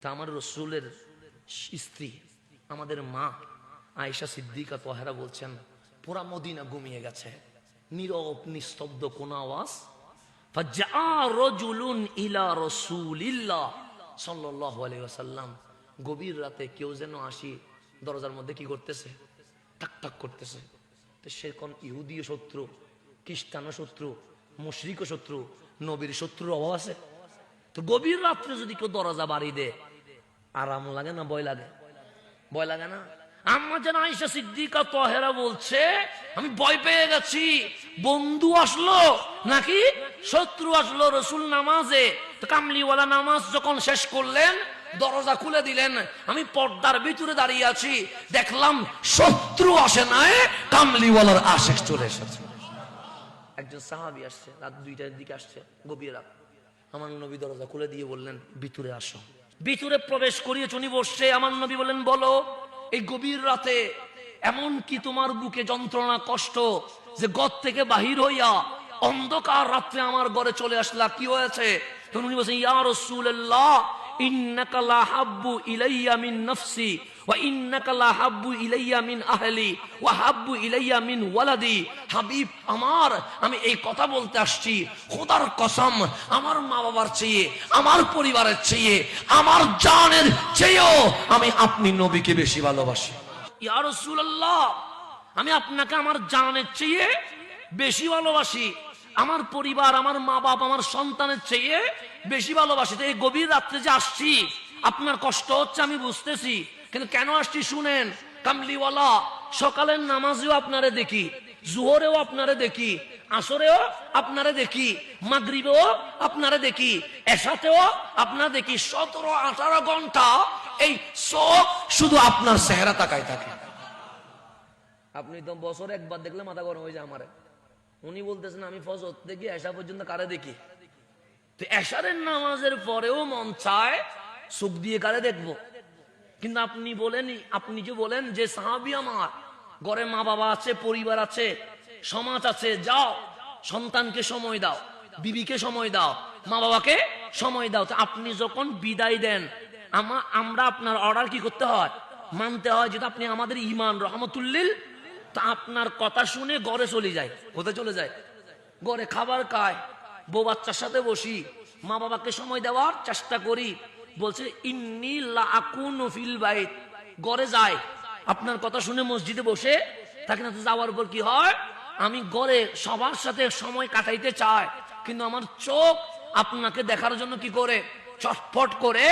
তা আমার রসুলের স্ত্রী, আমাদের মা আয়েশা সিদ্দিকা তহেরা বলছেন পুরা মদিনা ঘুমিয়ে গেছে। নিরব, নিস্তব্ধ, কোন আওয়াজ? গভীর রাতে কেউ যেন আসি দরজার মধ্যে কি করতেছে? টাক টাক করতেছে। শত্রু খ্রিস্টানো শত্রু শত্রু, নবীর শত্রুর অভাব আছে? তো গভীর রাত্রে যদি কেউ দরজা বাড়ি দে আরাম লাগে না, ভয় লাগে? ভয় লাগে না? আম্মা যেন আইসা সিদ্দিকা তহেরা বলছে, আমি ভয় পেয়ে গেছি। বন্ধু আসলো, নাকি? শত্রু আসলো রসুল নামাজে। কামলিওয়ালা নামাজ যখন শেষ করলেন, দরজা খুলে দিলেন। আমি পর্দার ভিতরে দাঁড়িয়ে আছি, দেখলাম শত্রু আসে নাই, কামলিওয়ালার আশেষ চলে এসেছে। একজন সাহাবি আসছে, রাত দুইটার দিকে আসছে, গভীর রাত। আমার নবী দরজা খুলে দিয়ে বললেন, ভিতরে আসো। ভিতরে প্রবেশ করিয়ে চুনি বসছে, আমার নবী বললেন, বলো, এই গভীর রাতে এমন কি তোমার বুকে যন্ত্রণা, কষ্ট যে গদ থেকে বাহির হইয়া অন্ধকার রাত্রে আমার ঘরে চলে আসলা? কি হয়েছে? হাব্বু আমার, আমি এই কথা বলতে আসছি। খোদার কসম, আমার মা বাবার চেয়ে, আমার পরিবারের চেয়ে, আমার জানের চেয়েও আমি আপনি নবীকে বেশি ভালোবাসি। ইয়া আমি আপনাকে আমার জানের চেয়ে বেশি ভালোবাসি। আমার পরিবার, আমার মা বাপ, আমার সন্তানের চেয়ে বেশি ভালোবাসি এই গভীর রাত্রে যে আসছি, আপনার কষ্ট হচ্ছে, আমি বুঝতেছি। কিন্তু কেন আসছি শুনেন? কামলিওয়ালা, সকালের নামাজেও আপনারে দেখি, জোহরেও আপনারে দেখি, আসরেও আপনারে দেখি, মাগরিবেও আপনারে দেখি, এসাতেও আপনার দেখি, সতেরো, আঠারো ঘণ্টা এই চোখ শুধু আপনার চেহারা তাকায় থাকে। আপনি তো বছর একবার দেখলে মাথা গরম হয়ে যায় আমারে। উনি বলতেছেন, আমি ফজর থেকে এসা পর্যন্ত কারে দেখি? তো এশারের নামাজের পরেও মন চায়, সুখ দিয়ে কারে দেখব? কিন্তু আপনি বলেন, আপনি যে বলেন যে সাহাবি আমার, ঘরে মা বাবা আছে, পরিবার আছে, সমাজ আছে, যাও, সন্তানকে সময় দাও, বিবিকে সময় দাও মা বাবাকে সময় দাও। আপনি যখন বিদায় দেন আমরা আপনার অর্ডার কি করতে হয়? মানতে হয় যেটা আপনি আমাদের ইমান, রহমতুল্লিল তা আপনার কথা শুনে ঘরে চলে যায়। কোথায় চলে যায়? ঘরে খাবার খায়, বউ বাচ্চার সাথে বসি, মা বাবাকে সময় দেওয়ার চেষ্টা করি। বলছে, ইন্নি ফিল বাইত। ঘরে যায়, আপনার কথা শুনে মসজিদে বসে থাকে না তো যাওয়ার পর কি হয়? আমি ঘরে সবার সাথে সময় কাটাইতে চাই, কিন্তু আমার চোখ আপনাকে দেখার জন্য কি করে? চটফট করে